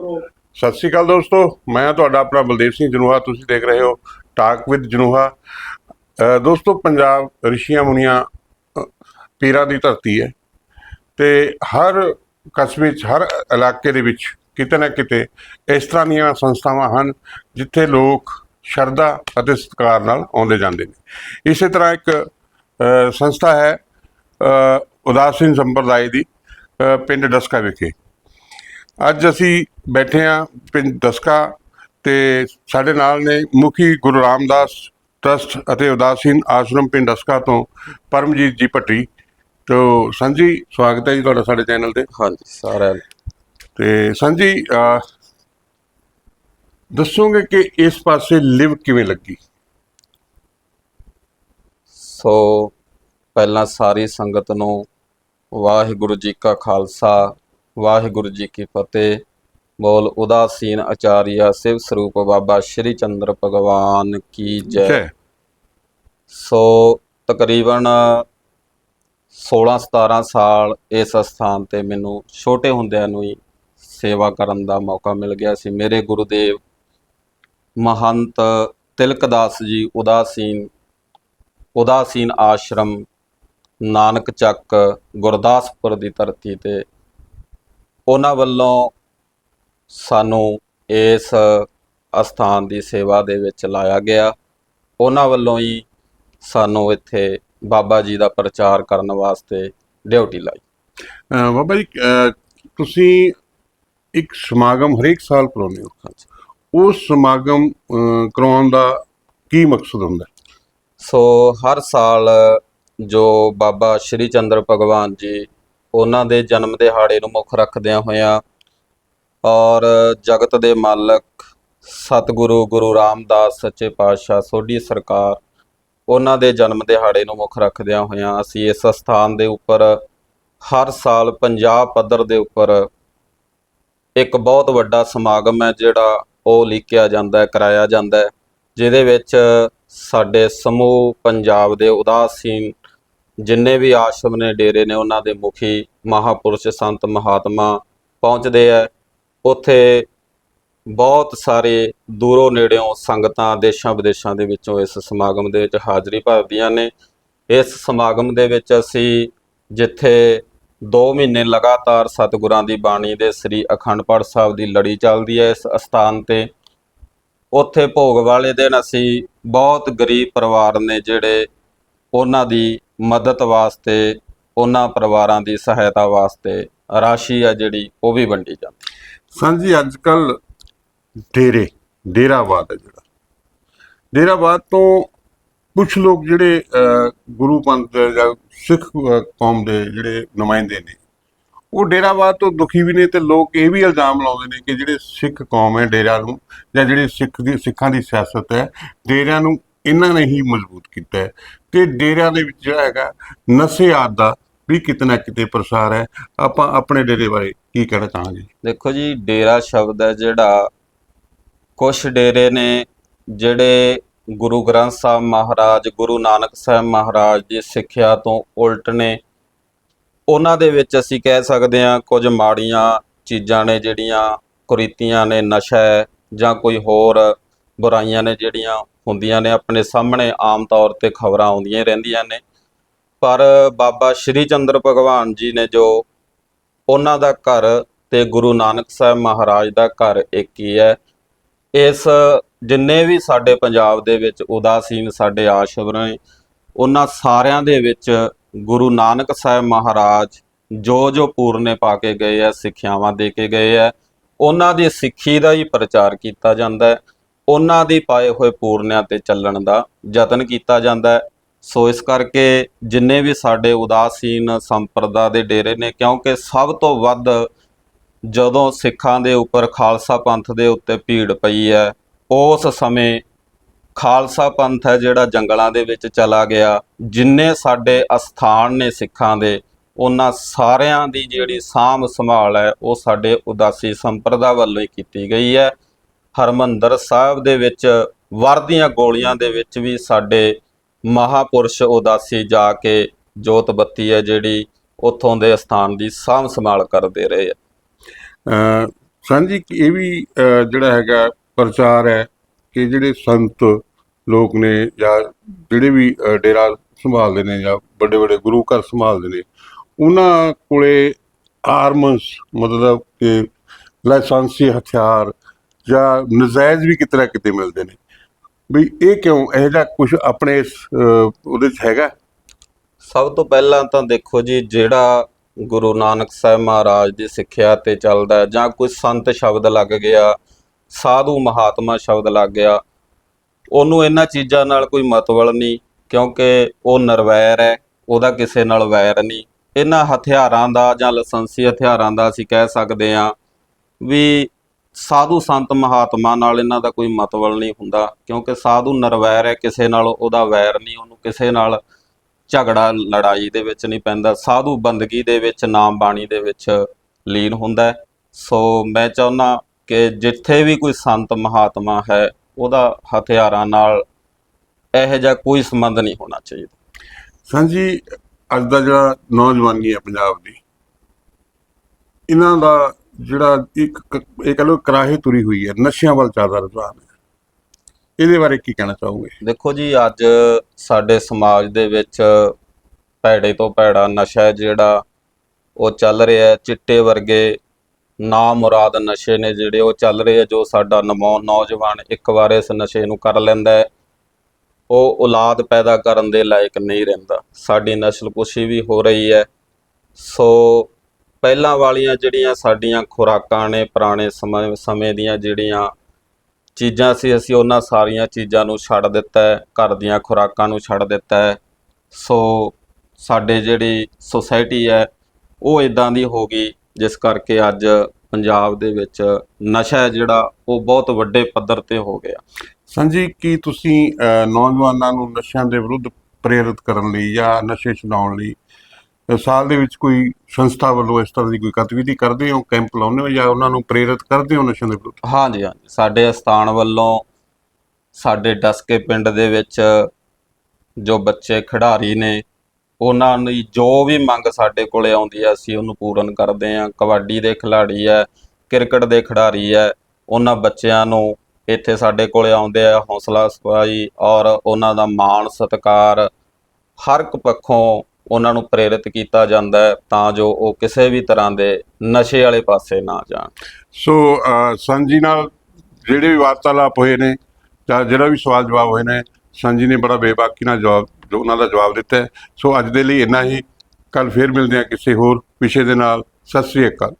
ਸਤਿ ਸ਼੍ਰੀ ਅਕਾਲ ਦੋਸਤੋ ਮੈਂ ਤੁਹਾਡਾ ਆਪਣਾ ਬਲਦੇਵ ਸਿੰਘ ਜਨੂਹਾ ਤੁਸੀਂ ਦੇਖ ਰਹੇ ਹੋ ਟਾਕ ਵਿਦ ਜਨੂਹਾ। ਦੋਸਤੋ ਪੰਜਾਬ ਰਿਸ਼ੀਆਂ ਮੁਨੀਆਂ ਪੀਰਾਂ ਦੀ ਧਰਤੀ ਹੈ ਤੇ ਹਰ ਕਸਬੇ 'ਚ ਹਰ ਇਲਾਕੇ ਦੇ ਵਿੱਚ ਕਿਤੇ ਨਾ ਕਿਤੇ ਇਸ ਤਰ੍ਹਾਂ ਦੀਆਂ ਸੰਸਥਾਵਾਂ ਹਨ ਜਿੱਥੇ ਲੋਕ ਸ਼ਰਧਾ ਅਤੇ ਸਤਿਕਾਰ ਨਾਲ ਆਉਂਦੇ ਜਾਂਦੇ ਨੇ। ਇਸੇ ਤਰ੍ਹਾਂ ਇੱਕ ਸੰਸਥਾ ਹੈ ਅ, ਉਦਾਸੀਨ ਸੰਪਰਦਾਇ ਦੀ ਪਿੰਡ ਡਸਕਾ ਵਿਖੇ। ਅੱਜ ਅਸੀਂ ਬੈਠੇ ਹਾਂ ਪਿੰਡ ਦਸਕਾ ਤੇ ਸਾਡੇ ਨਾਲ ਨੇ ਮੁਖੀ ਗੁਰੂ ਰਾਮਦਾਸ ਟਰਸਟ ਅਤੇ ਉਦਾਸੀਨ ਆਸ਼ਰਮ ਪਿੰਡ ਦਸਕਾ ਤੋਂ ਪਰਮਜੀਤ ਜੀ ਭੱਟੀ। ਤੋ ਸੰਜੀ ਸਵਾਗਤ ਹੈ ਜੀ ਤੁਹਾਡਾ ਸਾਡੇ ਚੈਨਲ ਤੇ। ਹਾਂਜੀ ਸਾਰਿਆਂ ਨੂੰ। ਤੇ ਸੰਜੀ ਦੱਸੋਗੇ ਕਿ ਇਸ ਪਾਸੇ ਲਿਵ ਕਿਵੇਂ ਲੱਗੀ? ਸੋ ਪਹਿਲਾਂ ਸਾਰੀ ਸੰਗਤ ਨੂੰ ਵਾਹਿਗੁਰੂ ਜੀ ਕਾ ਖਾਲਸਾ ਵਾਹਿਗੁਰੂ ਜੀ ਕੀ ਫਤਿਹ। ਬੋਲ ਉਦਾਸੀਨ ਆਚਾਰੀਆ ਸਿਵ ਸਰੂਪ ਬਾਬਾ ਸ਼੍ਰੀ ਚੰਦਰ ਭਗਵਾਨ ਕੀ ਜੈ। ਸੋ ਤਕਰੀਬਨ 16 17 ਸਾਲ ਇਸ ਸਥਾਨ ਤੇ ਮੈਨੂੰ ਛੋਟੇ ਹੁੰਦਿਆਂ ਨੂੰ ਹੀ ਸੇਵਾ ਕਰਨ ਦਾ ਮੌਕਾ ਮਿਲ ਗਿਆ ਸੀ। ਮੇਰੇ ਗੁਰੂਦੇਵ ਮਹੰਤ ਤਿਲਕਦਾਸ ਜੀ ਉਦਾਸੀਨ ਉਦਾਸੀਨ ਆਸ਼ਰਮ ਨਾਨਕ ਚੱਕ ਗੁਰਦਾਸਪੁਰ ਦੀ ਧਰਤੀ ਤੇ ਉਹਨਾਂ ਵੱਲੋਂ ਸਾਨੂੰ ਇਸ ਅਸਥਾਨ ਦੀ ਸੇਵਾ ਦੇ ਵਿੱਚ ਲਾਇਆ ਗਿਆ ਉਹਨਾਂ ਵੱਲੋਂ ਹੀ ਸਾਨੂੰ ਇੱਥੇ ਬਾਬਾ ਜੀ ਦਾ ਪ੍ਰਚਾਰ ਕਰਨ ਵਾਸਤੇ ਡਿਊਟੀ ਲਾਈ ਬਾਬਾ ਜੀ ਤੁਸੀਂ ਇੱਕ ਸਮਾਗਮ ਹਰੇਕ ਸਾਲ ਕਰਾਉਂਦੇ ਹੋ। ਉਸ ਸਮਾਗਮ ਕਰਾਉਣ ਦਾ ਕੀ ਮਕਸਦ ਹੁੰਦਾ? ਸੋ ਹਰ ਸਾਲ ਜੋ ਬਾਬਾ ਸ਼੍ਰੀ ਚੰਦਰ ਭਗਵਾਨ ਜੀ ਉਹਨਾਂ ਦੇ ਜਨਮ ਦਿਹਾੜੇ ਨੂੰ ਮੁੱਖ ਰੱਖਦਿਆਂ ਹੋਇਆਂ ਔਰ ਜਗਤ ਦੇ ਮਾਲਕ ਸਤਿਗੁਰੂ ਗੁਰੂ ਰਾਮਦਾਸ ਸੱਚੇ ਪਾਤਸ਼ਾਹ ਸੋਢੀ ਸਰਕਾਰ ਉਹਨਾਂ ਦੇ ਜਨਮ ਦਿਹਾੜੇ ਨੂੰ ਮੁੱਖ ਰੱਖਦਿਆਂ ਹੋਇਆਂ ਅਸੀਂ ਇਸ ਸਥਾਨ ਦੇ ਉੱਪਰ ਹਰ ਸਾਲ ਪੰਜਾਬ ਪੱਧਰ ਦੇ ਉੱਪਰ ਇੱਕ ਬਹੁਤ ਵੱਡਾ ਸਮਾਗਮ ਹੈ ਜਿਹੜਾ ਉਹ ਲਿਖਿਆ ਜਾਂਦਾ ਹੈ, ਕਰਾਇਆ ਜਾਂਦਾ ਹੈ, ਜਿਹਦੇ ਵਿੱਚ ਸਾਡੇ ਸਮੂਹ ਪੰਜਾਬ ਦੇ ਉਦਾਸੀਨ ਜਿੰਨੇ ਵੀ ਆਸ਼ਰਮ ਨੇ, ਡੇਰੇ ਨੇ, ਉਹਨਾਂ ਦੇ ਮੁਖੀ ਮਹਾਪੁਰਸ਼ ਸੰਤ ਮਹਾਤਮਾ ਪਹੁੰਚਦੇ ਆ। ਉੱਥੇ ਬਹੁਤ ਸਾਰੇ ਦੂਰੋਂ ਨੇੜਿਓਂ ਸੰਗਤਾਂ ਦੇਸ਼ਾਂ ਵਿਦੇਸ਼ਾਂ ਦੇ ਵਿੱਚੋਂ ਇਸ ਸਮਾਗਮ ਦੇ ਵਿੱਚ ਹਾਜ਼ਰੀ ਭਰਦੀਆਂ ਨੇ। ਇਸ ਸਮਾਗਮ ਦੇ ਵਿੱਚ ਅਸੀਂ ਜਿੱਥੇ 2 ਮਹੀਨੇ ਲਗਾਤਾਰ ਸਤਿਗੁਰਾਂ ਦੀ ਬਾਣੀ ਦੇ ਸ੍ਰੀ ਅਖੰਡ ਪਾਠ ਸਾਹਿਬ ਦੀ ਲੜੀ ਚੱਲਦੀ ਹੈ ਇਸ ਅਸਥਾਨ ਤੇ, ਉੱਥੇ ਭੋਗ ਵਾਲੇ ਦਿਨ ਅਸੀਂ ਬਹੁਤ ਗਰੀਬ ਪਰਿਵਾਰ ਨੇ ਜਿਹੜੇ ਉਹਨਾਂ ਦੀ ਮਦਦ ਵਾਸਤੇ, ਉਹਨਾਂ ਪਰਿਵਾਰਾਂ ਦੀ ਸਹਾਇਤਾ ਵਾਸਤੇ ਰਾਸ਼ੀ ਆ ਜਿਹੜੀ, ਉਹ ਵੀ ਵੰਡੀ ਜਾਂਦੀ। ਸਾਂਝੀ ਅੱਜ ਕੱਲ ਡੇਰੇ ਡੇਰਾਵਾਦ ਹੈ ਜਿਹੜਾ। ਡੇਰਾਵਾਦ ਤੋਂ ਕੁਝ ਲੋਕ ਜਿਹੜੇ ਗੁਰੂ ਪੰਥ ਜਾਂ ਸਿੱਖ ਕੌਮ ਦੇ ਜਿਹੜੇ ਨੁਮਾਇੰਦੇ ਨੇ, ਉਹ ਡੇਰਾਵਾਦ ਤੋਂ ਦੁਖੀ ਵੀ ਨੇ ਤੇ ਲੋਕ ਇਹ ਵੀ ਇਲਜ਼ਾਮ ਲਾਉਂਦੇ ਨੇ ਕਿ ਜਿਹੜੇ ਸਿੱਖ ਕੌਮ ਹੈ ਡੇਰਾ ਨੂੰ, ਜਾਂ ਜਿਹੜੇ ਸਿੱਖ ਦੀ, ਸਿੱਖਾਂ ਦੀ ਸਿਆਸਤ ਹੈ, ਡੇਰਿਆਂ ਨੂੰ ਇਹਨਾਂ ਨੇ ਹੀ ਮਜ਼ਬੂਤ ਕੀਤਾ ਹੈ। ਤੇ ਡੇਰਿਆਂ ਦੇ ਵਿੱਚ ਜਿਹੜਾ ਹੈਗਾ, ਨਸ਼ੇ ਆਦ ਦਾ ਵੀ ਕਿਤੇ ਨਾ ਕਿਤੇ ਪ੍ਰਸਾਰ ਹੈ। ਆਪਾਂ ਆਪਣੇ ਡੇਰੇ ਬਾਰੇ ਕੀ ਕਹਿਣਾ ਚਾਹਾਂਗੇ? ਦੇਖੋ ਜੀ, ਡੇਰਾ ਸ਼ਬਦ ਹੈ ਜਿਹੜਾ ਕੁਝ ਡੇਰੇ ਨੇ ਜਿਹੜੇ ਗੁਰੂ ਗ੍ਰੰਥ ਸਾਹਿਬ ਮਹਾਰਾਜ, ਗੁਰੂ ਨਾਨਕ ਸਾਹਿਬ ਮਹਾਰਾਜ ਦੀ ਸਿੱਖਿਆ ਤੋਂ ਉਲਟ ਨੇ। ਉਹਨਾਂ ਦੇ ਵਿੱਚ ਅਸੀਂ ਕਹਿ ਸਕਦੇ ਹਾਂ, ਕੁਝ ਮਾੜੀਆਂ ਚੀਜ਼ਾਂ ਨੇ ਜਿਹੜੀਆਂ ਕੁਰੀਤੀਆਂ ਨੇ, ਨਸ਼ਾ ਹੈ ਜਾਂ ਕੋਈ ਹੋਰ ਬੁਰਾਈਆਂ ਨੇ ਜਿਹੜੀਆਂ ਹੁੰਦੀਆਂ ਨੇ, ਆਪਣੇ ਸਾਹਮਣੇ ਆਮ ਤੌਰ ਤੇ ਖਬਰਾਂ ਆਉਂਦੀਆਂ ਰਹਿੰਦੀਆਂ ਨੇ। ਪਰ ਬਾਬਾ ਸ਼੍ਰੀ ਚੰਦਰ ਭਗਵਾਨ ਜੀ ਨੇ ਜੋ ਉਹਨਾਂ ਦਾ ਘਰ ਤੇ ਗੁਰੂ ਨਾਨਕ ਸਾਹਿਬ ਮਹਾਰਾਜ ਦਾ ਘਰ ਇੱਕ ਹੀ ਹੈ, ਇਸ ਜਿੰਨੇ ਵੀ ਸਾਡੇ ਪੰਜਾਬ ਦੇ ਵਿੱਚ ਉਦਾਸੀਨ ਸਾਡੇ ਆਸ਼ਰਮ ਨੇ, ਉਹਨਾਂ ਸਾਰਿਆਂ ਦੇ ਵਿੱਚ ਗੁਰੂ ਨਾਨਕ ਸਾਹਿਬ ਮਹਾਰਾਜ ਜੋ ਜੋ ਪੂਰਨੇ ਪਾ ਕੇ ਗਏ ਆ ਸਿੱਖਿਆਵਾਂ ਦੇ ਕੇ ਗਏ ਆ ਉਹਨਾਂ ਦੀ ਸਿੱਖੀ ਦਾ ਹੀ ਪ੍ਰਚਾਰ ਕੀਤਾ ਜਾਂਦਾ ਹੈ। ਉਹਨਾਂ ਦੀ ਪਾਏ ਹੋਏ ਪੂਰਨਿਆਂ ਤੇ ਚੱਲਣ ਦਾ ਯਤਨ ਕੀਤਾ ਜਾਂਦਾ ਹੈ। ਸੋ ਇਸ ਕਰਕੇ ਜਿੰਨੇ ਵੀ ਸਾਡੇ ਉਦਾਸੀਨ ਸੰਪਰਦਾ ਦੇ ਡੇਰੇ ਨੇ, ਕਿਉਂਕਿ ਸਭ ਤੋਂ ਵੱਧ ਜਦੋਂ ਸਿੱਖਾਂ ਦੇ ਉੱਪਰ ਖਾਲਸਾ ਪੰਥ ਦੇ ਉੱਤੇ ਭੀੜ ਪਈ ਹੈ, ਉਸ ਸਮੇਂ ਖਾਲਸਾ ਪੰਥ ਹੈ ਜਿਹੜਾ ਜੰਗਲਾਂ ਦੇ ਵਿੱਚ ਚਲਾ ਗਿਆ। ਜਿੰਨੇ ਸਾਡੇ ਅਸਥਾਨ ਨੇ ਸਿੱਖਾਂ ਦੇ, ਉਹਨਾਂ ਸਾਰਿਆਂ ਦੀ ਜਿਹੜੀ ਸਾਂਭ ਸੰਭਾਲ ਹੈ, ਉਹ ਸਾਡੇ ਉਦਾਸੀ ਸੰਪਰਦਾ ਵੱਲੋਂ ਹੀ ਕੀਤੀ ਗਈ ਹੈ। ਹਰਮੰਦਰ ਸਾਹਿਬ ਦੇ ਵਿੱਚ, ਵਰਦੀਆਂ ਗੋਲੀਆਂ ਦੇ ਵਿੱਚ ਵੀ ਸਾਡੇ ਮਹਾਪੁਰਸ਼ ਉਦਾਸੀ ਜਾ ਕੇ ਜੋਤ ਬੱਤੀ ਹੈ, ਜਿਹੜੀ ਉੱਥੋਂ ਦੇ ਸਥਾਨ ਦੀ ਸਾਂਭ ਸੰਭਾਲ ਕਰਦੇ ਰਹੇ ਆ ਅਹ ਸਾਂਝੀ ਇਹ ਵੀ ਜਿਹੜਾ ਹੈਗਾ ਪ੍ਰਚਾਰ ਹੈ ਕਿ ਜਿਹੜੇ ਸੰਤ ਲੋਕ ਨੇ ਜਾਂ ਜਿਹੜੇ ਵੀ ਡੇਰਾ ਸੰਭਾਲਦੇ ਨੇ ਜਾਂ ਵੱਡੇ ਵੱਡੇ ਗੁਰੂ ਘਰ ਸੰਭਾਲਦੇ ਨੇ, ਉਹਨਾਂ ਕੋਲੇ ਆਰਮਸ, ਮਤਲਬ ਕਿ ਲਾਇਸੈਂਸੀ ਹਥਿਆਰ ਜਾਂ ਨਜਾਇਜ਼ ਵੀ ਕਿਤੇ ਨਾ ਕਿਤੇ ਮਿਲਦੇ ਨੇ। ਵੀ ਇਹ ਕਿਉਂ? ਇਹੋ ਜਿਹਾ ਕੁਝ ਆਪਣੇ ਇਸ, ਅਹ, ਉਹਦੇ 'ਚ ਹੈਗਾ? ਸਭ ਤੋਂ ਪਹਿਲਾਂ ਤਾਂ ਦੇਖੋ ਜੀ ਜਿਹੜਾ ਗੁਰੂ ਨਾਨਕ ਸਾਹਿਬ ਮਹਾਰਾਜ ਦੀ ਸਿੱਖਿਆ ਤੇ ਚੱਲਦਾ ਹੈ ਜਾਂ ਕੋਈ ਸੰਤ ਸ਼ਬਦ ਲੱਗ ਗਿਆ ਸਾਧੂ ਮਹਾਤਮਾ ਸ਼ਬਦ ਲੱਗ ਗਿਆ ਉਹਨੂੰ ਇਹਨਾਂ ਚੀਜ਼ਾਂ ਨਾਲ ਕੋਈ ਮਤਵਲ ਨਹੀਂ ਕਿਉਂਕਿ ਉਹ ਨਿਰਵੈਰ ਹੈ ਉਹਦਾ ਕਿਸੇ ਨਾਲ ਵੈਰ ਨਹੀਂ। ਇਹਨਾਂ ਹਥਿਆਰਾਂ ਦਾ ਜਾਂ ਲਾਇਸੈਂਸੀ ਹਥਿਆਰਾਂ ਦਾ ਅਸੀਂ ਕਹਿ ਸਕਦੇ ਹਾਂ ਵੀ ਸਾਧੂ ਸੰਤ ਮਹਾਤਮਾ ਨਾਲ ਇਹਨਾਂ ਦਾ ਕੋਈ ਮਤਵਲ ਨਹੀਂ ਹੁੰਦਾ, ਕਿਉਂਕਿ ਸਾਧੂ ਨਰਵੈਰ ਹੈ, ਕਿਸੇ ਨਾਲ ਉਹਦਾ ਵੈਰ ਨਹੀਂ, ਉਹਨੂੰ ਕਿਸੇ ਨਾਲ ਝਗੜਾ, ਲੜਾਈ ਦੇ ਵਿੱਚ ਨਹੀਂ ਪੈਂਦਾ। ਸਾਧੂ ਬੰਦਗੀ ਦੇ ਵਿੱਚ, ਨਾਮ ਬਾਣੀ ਦੇ ਵਿੱਚ ਲੀਨ ਹੁੰਦਾ ਸੋ ਮੈਂ ਚਾਹੁੰਦਾ ਕਿ ਜਿੱਥੇ ਵੀ ਕੋਈ ਸੰਤ ਮਹਾਤਮਾ ਹੈ, ਉਹਦਾ ਹਥਿਆਰਾਂ ਨਾਲ ਇਹੋ ਜਿਹਾ ਕੋਈ ਸੰਬੰਧ ਨਹੀਂ ਹੋਣਾ ਚਾਹੀਦਾ। ਸਾਂਝੀ ਅੱਜ ਦਾ ਜਿਹੜਾ ਨੌਜਵਾਨੀ ਹੈ ਪੰਜਾਬ ਦੀ, ਇਹਨਾਂ ਦਾ ਜਿਹੜਾ ਇੱਕ ਇਹ ਕਹ ਲੋ ਕਰਾਹੇ ਤੁਰੀ ਹੋਈ ਹੈ, ਨਸ਼ਿਆਂ ਵੱਲ ਜ਼ਿਆਦਾ ਰੁਝਾਨ ਹੈ। ਇਹਦੇ ਬਾਰੇ ਕੀ ਕਹਿਣਾ ਚਾਹੋਗੇ? ਦੇਖੋ ਜੀ, ਅੱਜ ਸਾਡੇ ਸਮਾਜ ਦੇ ਵਿੱਚ ਭੈੜੇ ਤੋਂ ਭੈੜਾ ਨਸ਼ਾ ਜਿਹੜਾ ਉਹ ਚੱਲ ਰਿਹਾ ਹੈ। ਚਿੱਟੇ ਵਰਗੇ ਨਾ ਮੁਰਾਦ ਨਸ਼ੇ ਨੇ ਜਿਹੜੇ ਉਹ ਚੱਲ ਰਹੇ ਆ ਜੋ ਸਾਡਾ ਨਮੋ, ਨੌਜਵਾਨ ਇੱਕ ਵਾਰ ਇਸ ਨਸ਼ੇ ਨੂੰ ਕਰ ਲੈਂਦਾ ਹੈ। ਉਹ ਔਲਾਦ ਪੈਦਾ ਕਰਨ ਦੇ ਲਾਇਕ ਨਹੀਂ ਰਹਿੰਦਾ। ਸਾਡੀ ਨਸਲਕੁਸ਼ੀ ਵੀ ਹੋ ਰਹੀ ਹੈ। ਸੋ ਪਹਿਲਾਂ ਵਾਲੀਆਂ ਜਿਹੜੀਆਂ ਸਾਡੀਆਂ ਖੁਰਾਕਾਂ ਨੇ ਪੁਰਾਣੇ ਸਮੇਂ ਸਮੇਂ ਦੀਆਂ ਜਿਹੜੀਆਂ ਚੀਜ਼ਾਂ ਸੀ, ਅਸੀਂ ਉਹਨਾਂ ਸਾਰੀਆਂ ਚੀਜ਼ਾਂ ਨੂੰ ਛੱਡ ਦਿੱਤਾ ਹੈ, ਘਰ ਦੀਆਂ ਖੁਰਾਕਾਂ ਨੂੰ ਛੱਡ ਦਿੱਤਾ ਹੈ। ਸੋ ਸਾਡੇ ਜਿਹੜੀ ਸੋਸਾਇਟੀ ਹੈ, ਉਹ ਇਦਾਂ ਦੀ ਹੋ ਗਈ, ਜਿਸ ਕਰਕੇ ਅੱਜ ਪੰਜਾਬ ਦੇ ਵਿੱਚ ਨਸ਼ਾ ਹੈ ਜਿਹੜਾ, ਉਹ ਬਹੁਤ ਵੱਡੇ ਪੱਧਰ ਤੇ ਹੋ ਗਿਆ। ਸਾਂਝੀ ਕੀ ਤੁਸੀਂ ਨੌਜਵਾਨਾਂ ਨੂੰ ਨਸ਼ਿਆਂ ਦੇ ਵਿਰੁੱਧ ਪ੍ਰੇਰਿਤ ਕਰਨ ਲਈ ਜਾਂ ਨਸ਼ੇ ਛਡਾਉਣ ਲਈ ਸਾਲ ਦੇ ਵਿੱਚ ਕੋਈ ਸੰਸਥਾ ਵੱਲੋਂ ਇਸ ਤਰ੍ਹਾਂ ਦੀ ਕੋਈ ਗਤੀਵਿਧੀ ਕਰਦੇ ਹੋ? ਕੈਂਪ ਲਾਉਂਦੇ ਹੋ ਜਾਂ ਉਹਨਾਂ ਨੂੰ ਪ੍ਰੇਰਿਤ ਕਰਦੇ ਹੋ ਨਸ਼ਿਆਂ ਦੇ ਵਿਰੁੱਧ? ਹਾਂਜੀ ਹਾਂਜੀ। ਸਾਡੇ ਅਸਥਾਨ ਵੱਲੋਂ ਸਾਡੇ ਡਸਕੇ ਪਿੰਡ ਦੇ ਵਿੱਚ ਜੋ ਬੱਚੇ, ਖਿਡਾਰੀ ਨੇ, ਉਹਨਾਂ ਦੀ ਜੋ ਵੀ ਮੰਗ ਸਾਡੇ ਕੋਲੇ ਆਉਂਦੀ ਹੈ, ਅਸੀਂ ਉਹਨੂੰ ਪੂਰਨ ਕਰਦੇ ਹਾਂ। ਕਬੱਡੀ ਦੇ ਖਿਡਾਰੀ ਹੈ, ਕ੍ਰਿਕਟ ਦੇ ਖਿਡਾਰੀ ਹੈ, ਉਹਨਾਂ ਬੱਚਿਆਂ ਨੂੰ ਇੱਥੇ ਸਾਡੇ ਕੋਲੇ ਆਉਂਦੇ ਆ ਹੌਸਲਾ ਸਫ਼ਾਈ ਔਰ ਉਹਨਾਂ ਦਾ ਮਾਣ, ਸਤਿਕਾਰ ਹਰ ਇੱਕ ਪੱਖੋਂ ਉਹਨਾਂ ਨੂੰ ਪ੍ਰੇਰਿਤ ਕੀਤਾ ਜਾਂਦਾ ਹੈ ਤਾਂ ਜੋ ਉਹ ਕਿਸੇ ਵੀ ਤਰ੍ਹਾਂ ਦੇ ਨਸ਼ੇ ਵਾਲੇ ਪਾਸੇ ਨਾ ਜਾਣ। ਸੋ ਅਹ, ਸਾਂਝੀ ਨਾਲ ਜਿਹੜੇ ਵੀ ਵਾਰਤਾਲਾਪ ਹੋਏ ਨੇ ਜਾਂ ਜਿਹੜਾ ਵੀ ਸਵਾਲ ਜਵਾਬ ਹੋਏ ਨੇ ਸੰਜੀ ਨੇ ਬੜਾ ਬੇਬਾਕੀ ਨਾਲ ਜਵਾਬ ਜੋ ਉਹਨਾਂ ਦਾ ਜਵਾਬ ਦਿੱਤਾ ਸੋ ਅੱਜ ਦੇ ਲਈ ਇੰਨਾ ਹੀ। ਕੱਲ ਫੇਰ ਮਿਲਦੇ ਹਾਂ ਕਿਸੇ ਹੋਰ ਵਿਸ਼ੇ ਦੇ ਨਾਲ। ਸਤਿ ਸ੍ਰੀ ਅਕਾਲ।